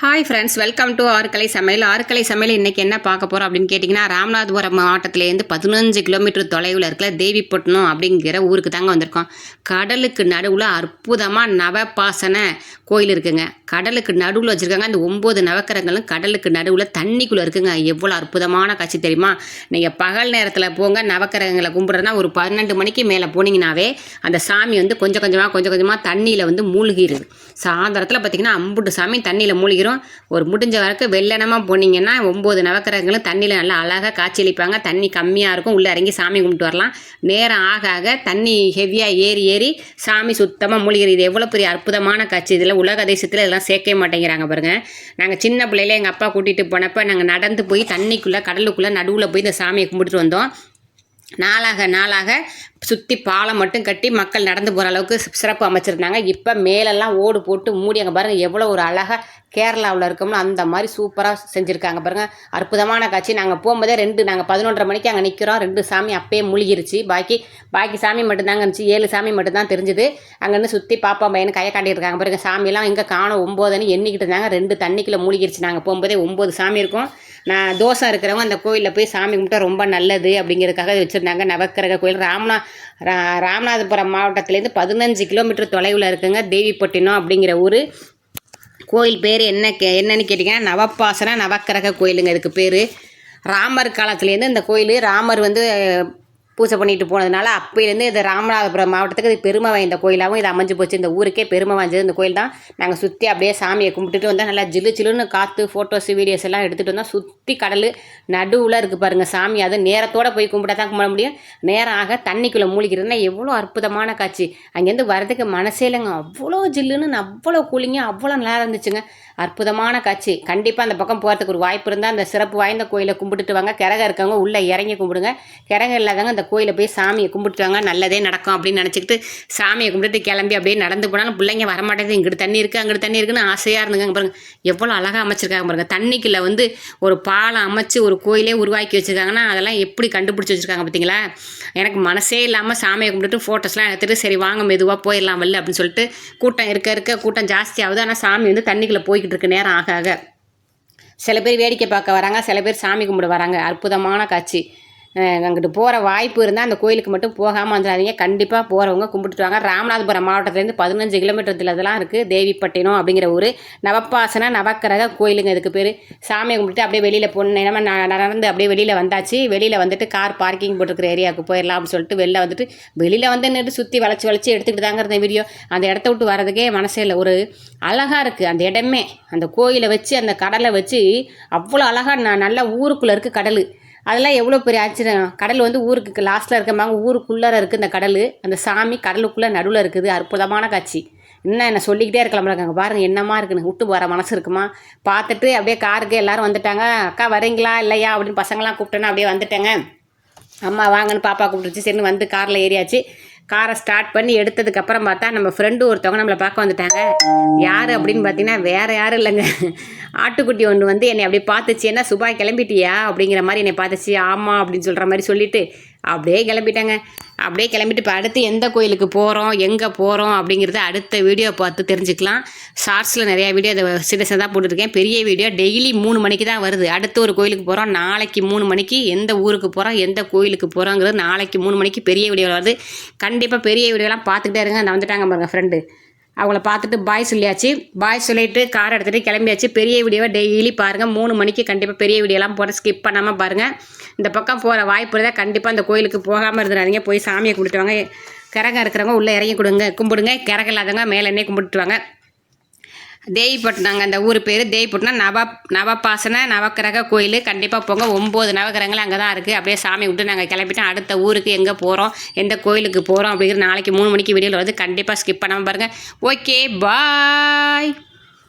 Hi friends welcome to ஆறுக்கலை சமையல். ஆறுக்கலை சமையல் இன்றைக்கி என்ன பார்க்க போகிறோம் அப்படின்னு கேட்டிங்கன்னா ராமநாதபுரம் மாவட்டத்திலேருந்து பதினஞ்சு கிலோமீட்டர் தொலைவில் இருக்கிற தேவிப்பட்டினம் அப்படிங்கிற ஊருக்கு தாங்க வந்திருக்கோம். கடலுக்கு நடுவில் அற்புதமாக நவபாசன கோயில் இருக்குங்க. கடலுக்கு நடுவில் வச்சுருக்காங்க. அந்த ஒம்பது நவக்கரங்களும் கடலுக்கு நடுவில் தண்ணிக்குள்ளே இருக்குங்க. எவ்வளோ அற்புதமான காட்சி தெரியுமா? நீங்கள் பகல் நேரத்தில் போங்க நவக்கரகங்களை கும்பிட்றதுனா ஒரு பன்னெண்டு மணிக்கு மேலே போனீங்கன்னாவே அந்த சாமி வந்து கொஞ்சம் கொஞ்சமாக கொஞ்சம் கொஞ்சமாக தண்ணியில் வந்து மூழ்கிடுது சாயந்தரத்தில் பார்த்தீங்கன்னா அம்புட்டு சாமி தண்ணியில் மூழ்கிரும் ஒரு முடிஞ்ச வரைக்கும் வெள்ளனமாக போனீங்கன்னா ஒம்பது நவக்கிரகங்களும் தண்ணியில் நல்லா அழகாக காட்சியளிப்பாங்க. தண்ணி கம்மியாக இருக்கும். உள்ளே இறங்கி சாமி கும்பிட்டு வரலாம். நேரம் ஆக ஆக தண்ணி ஹெவியாக ஏறி ஏறி சாமி சுத்தமாக மூழ்கிறது இது எவ்வளோ பெரிய அற்புதமான காட்சி. இதில் உலக தேசத்தில் இதெல்லாம் சேர்க்கவே மாட்டேங்கிறாங்க பாருங்க. நாங்கள் சின்ன பிள்ளையில எங்கள் அப்பா கூட்டிகிட்டு போனப்போ நாங்கள் நடந்து போய் தண்ணிக்குள்ளே கடலுக்குள்ளே நடுவில் போய் இந்த சாமியை கும்பிட்டுட்டு வந்தோம். நாளாக நாளாக சுற்றி பாலம் மட்டும் கட்டி மக்கள் நடந்து போகிற அளவுக்கு சிறப்பு அமைச்சிருந்தாங்க. இப்போ மேலெல்லாம் ஓடு போட்டு மூடி அங்கே பாருங்கள் எவ்வளோ ஒரு அழகாக கேரளாவில் இருக்கோம்னு அந்த மாதிரி சூப்பராக செஞ்சுருக்காங்க பாருங்கள் அற்புதமான காட்சி. நாங்கள் போகும்போதே ரெண்டு நாங்கள் பதினொன்றரை மணிக்கு அங்கே நிற்கிறோம் ரெண்டு சாமி அப்பயே முழுகிருச்சு பாக்கி பாக்கி சாமி மட்டும்தாங்க இருந்துச்சு. ஏழு சாமி மட்டும்தான் தெரிஞ்சுது. அங்கேருந்து சுற்றி பாப்பா பையனு கையை காட்டிட்டு இருக்காங்க பாருங்க. சாமியெல்லாம் எங்கே காணும்? ஒம்போதுன்னு எண்ணிக்கிட்டு இருந்தாங்க. ரெண்டு தண்ணிக்குள்ளே மூழ்கிருச்சு. நாங்கள் போகும்போதே ஒம்பது சாமி இருக்கும். நான் தோசை இருக்கிறவங்க அந்த கோயிலில் போய் சாமி கும்பிட்டா ரொம்ப நல்லது அப்படிங்கிறதுக்காக வச்சு வச்சுருந்தாங்க. நவக்கிரக கோயில் ராமநா ராமநாதபுரம் மாவட்டத்துலேருந்து பதினஞ்சு கிலோமீட்டர் தொலைவில் இருக்குங்க. தேவிப்பட்டினம் அப்படிங்கிற ஊர். கோயில் பேர் என்ன கே என்னன்னு கேட்டிங்கன்னா நவப்பாசன நவக்கிரக கோயிலுங்க. இதுக்கு பேர். ராமர் காலத்துலேருந்து இந்த கோயில். ராமர் வந்து பூஜை பண்ணிட்டு போனதுனால அப்போயிலேருந்து இது ராமநாதபுரம் மாவட்டத்துக்கு இது பெருமை வாய்ந்த கோயிலாகவும் இது அமைஞ்சு போச்சு. இந்த ஊருக்கே பெருமை வாய்ந்தது. இந்த கோயில் தான் நாங்கள் சுற்றி அப்படியே சாமியை கும்பிட்டுட்டு வந்தால் நல்லா ஜில்லு ஜில்லுன்னு காற்று ஃபோட்டோஸ் வீடியோஸ் எல்லாம் எடுத்துகிட்டு வந்தால் சுற்றி கடல் நடுவில் இருக்குது பாருங்கள் சாமி. அது நேரத்தோடு போய் கும்பிட்டா தான் கும்பிட முடியும். நேரம் ஆக தண்ணிக்குள்ளே மூழ்கிறதுனா எவ்வளோ அற்புதமான காட்சி. அங்கேருந்து வரதுக்கு மனசே இல்லைங்க. அவ்வளோ ஜில்லுன்னு அவ்வளோ கூலிங்க அவ்வளோ நல்லா இருந்துச்சுங்க. அற்புதமான காட்சி. கண்டிப்பாக அந்த பக்கம் போகிறதுக்கு ஒரு வாய்ப்பு இருந்தால் அந்த சிறப்பு வாய்ந்த கோயிலை கும்பிட்டுட்டு வாங்க. கிரக இருக்கவங்க உள்ளே இறங்கி கும்பிடுங்க. கிரக இல்லாதவங்க அந்த கோயிலை போய் சாமியை கும்பிட்டுட்டு வாங்க. நல்லதே நடக்கும் அப்படின்னு நினச்சிக்கிட்டு சாமியை கும்பிட்டுட்டு கிளம்பி அப்படியே நடந்து போனாலும் பிள்ளைங்க வரமாட்டேங்குது. இங்கிட்டு தண்ணி இருக்குது அங்கிட்டு தண்ணி இருக்குன்னு ஆசையாக இருந்துங்க. பாருங்க. எவ்வளோ அழகாக அமைச்சிருக்காங்க பாருங்க. தண்ணிக்குள்ளே வந்து ஒரு பாலம் அமைச்சு ஒரு கோயிலே உருவாக்கி வச்சுருக்காங்கன்னா அதெல்லாம் எப்படி கண்டுபிடிச்சி வச்சுருக்காங்க பார்த்தீங்களா? எனக்கு மனசே இல்லாமல் சாமியை கும்பிட்டுட்டு ஃபோட்டோஸ்லாம் எடுத்துகிட்டு சரி வாங்க மெதுவாக போயிடலாம் வெளில அப்படின்னு சொல்லிட்டு கூட்டம் இருக்க இருக்க கூட்டம் ஜாஸ்தி ஆகுது. ஆனால் சாமி வந்து தண்ணிக்குள்ளே போய்கிட்டு இருக்கு நேரம் ஆக ஆக. சில பேர் வேடிக்கை பார்க்க வராங்க சில பேர் சாமி கும்பிட வராங்க. அற்புதமான காட்சி. அங்கிட்டு போகிற வாய்ப்பு இருந்தால் அந்த கோயிலுக்கு மட்டும் போகாமல் வந்துடாதீங்க. கண்டிப்பாக போகிறவங்க கும்பிட்டுட்டு வாங்க. ராமநாதபுரம் மாவட்டத்துலேருந்து பதினஞ்சு கிலோமீட்டர் இதெல்லாம் இருக்குது தேவிப்பட்டினம் அப்படிங்கிற ஊர். நவப்பாசன நவக்கிரக கோயிலுங்க இதுக்கு பேர். சாமியை கும்பிட்டு அப்படியே வெளியில் போன நடந்து அப்படியே வெளியில் வந்தாச்சு. வெளியில் வந்துட்டு கார் பார்க்கிங் போட்டிருக்கிற ஏரியாவுக்கு போயிடலாம் அப்படின்னு சொல்லிட்டு வெளில வந்துட்டு வெளியில் வந்து நின்று சுற்றி வளைச்சி வளைச்சி எடுத்துக்கிட்டு தாங்க இருந்த வீடியோ. அந்த இடத்த விட்டு வரதுக்கே மனசே இல்லை. ஒரு அழகாக இருக்குது அந்த இடமே. அந்த கோயிலை வச்சு அந்த கடலை வச்சு அவ்வளோ அழகாக ந நல்ல ஊருக்குள்ளே இருக்குது கடல். அதெல்லாம் எவ்வளோ பெரிய ஆச்சரியம் கடல் வந்து ஊருக்கு லாஸ்ட்டில் இருக்கம்பாங்க ஊருக்குள்ளார இருக்குது இந்த கடல். அந்த சாமி கடலுக்குள்ளே நடுவில் இருக்குது. அற்புதமான காட்சி. என்ன என்ன சொல்லிக்கிட்டே இருக்கலாம் இருக்காங்க பாருங்கள் என்னமா இருக்குன்னு. விட்டு போகிற மனசு இருக்குமா? பார்த்துட்டு அப்படியே காருக்கு எல்லாரும் வந்துட்டாங்க. அக்கா வரீங்களா? இல்லையா? அப்படின்னு பசங்களாம் கூப்பிட்டேன்னா அப்படியே வந்துட்டேங்க. அம்மா வாங்கன்னு பாப்பா கூப்பிட்டுச்சு சரின்னு வந்து காரில் ஏறியாச்சு. காரை ஸ்டார்ட் பண்ணி எடுத்ததுக்கப்புறம் பார்த்தா நம்ம ஃப்ரெண்டு ஒருத்தவங்க நம்மளை பார்க்க வந்துட்டாங்க. யார் அப்படின்னு பார்த்தீங்கன்னா வேறு யாரும் இல்லைங்க. ஆட்டுக்குட்டி ஒன்று வந்து என்னை அப்படியே பார்த்துச்சு. என்ன சுபா கிளம்பிட்டியா? அப்படிங்கிற மாதிரி என்னை பார்த்துச்சு. ஆமாம் அப்படின்னு சொல்கிற மாதிரி சொல்லிட்டு அப்படியே கிளம்பிட்டாங்க. அப்படியே கிளம்பிட்டு இப்போ அடுத்து எந்த கோயிலுக்கு போகிறோம் எங்கே போகிறோம் அப்படிங்கிறத அடுத்த வீடியோ பார்த்து தெரிஞ்சுக்கலாம். ஷார்ட்ஸில் நிறையா வீடியோ அதை சின்ன சின்னதாக போட்டுருக்கேன். பெரிய வீடியோ டெய்லி மூணு மணிக்கு தான் வருது. அடுத்து ஒரு கோயிலுக்கு போகிறோம் நாளைக்கு மூணு மணிக்கு எந்த ஊருக்கு போகிறோம் எந்த கோயிலுக்கு போகிறோங்கிறது நாளைக்கு மூணு மணிக்கு பெரிய வீடியோ வருது. கண்டிப்பாக பெரிய வீடியோலாம் பார்த்துக்கிட்டே இருங்க. நான் வந்துட்டாங்க பாருங்கள் ஃப்ரெண்டு அவங்கள பார்த்துட்டு பாய் சொல்லியாச்சு. பாய் சொல்லிட்டு கார் எடுத்துகிட்டு கிளம்பியாச்சு. பெரிய வீடியோவை டெய்லி பாருங்கள் மூணு மணிக்கு கண்டிப்பாக பெரிய வீடியோலாம் போட ஸ்கிப் பண்ணாமல் பாருங்கள் இந்த பக்கம் போகிற வாய்ப்பு இருந்தால் கண்டிப்பாக அந்த கோயிலுக்கு போகாமல் இருந்துடாதீங்க. போய் சாமியை கும்பிட்டு வாங்க. கரகம் இருக்கிறவங்க உள்ளே இறங்கி கொடுங்க. கும்பிடுங்க. கரகம் இல்லாதவங்க மேலே எண்ணெய் கும்பிட்டு அந்த ஊர் பேர் தேவிப்பட்டினம் நவ நவபாசன நவக்கிரக கோயில். கண்டிப்பாக போங்க. ஒம்பது நவக்கிரகங்கள் அங்கே தான் இருக்குது அப்படியே சாமி விட்டு நாங்கள் கிளம்பிட்டோம் அடுத்த ஊருக்கு எங்கே போகிறோம் எந்த கோயிலுக்கு போகிறோம் அப்படிங்கிற நாளைக்கு மூணு மணிக்கு வீடியோவில் வந்து கண்டிப்பாக ஸ்கிப் பண்ணாமல் பாருங்கள் ஓகே பாய்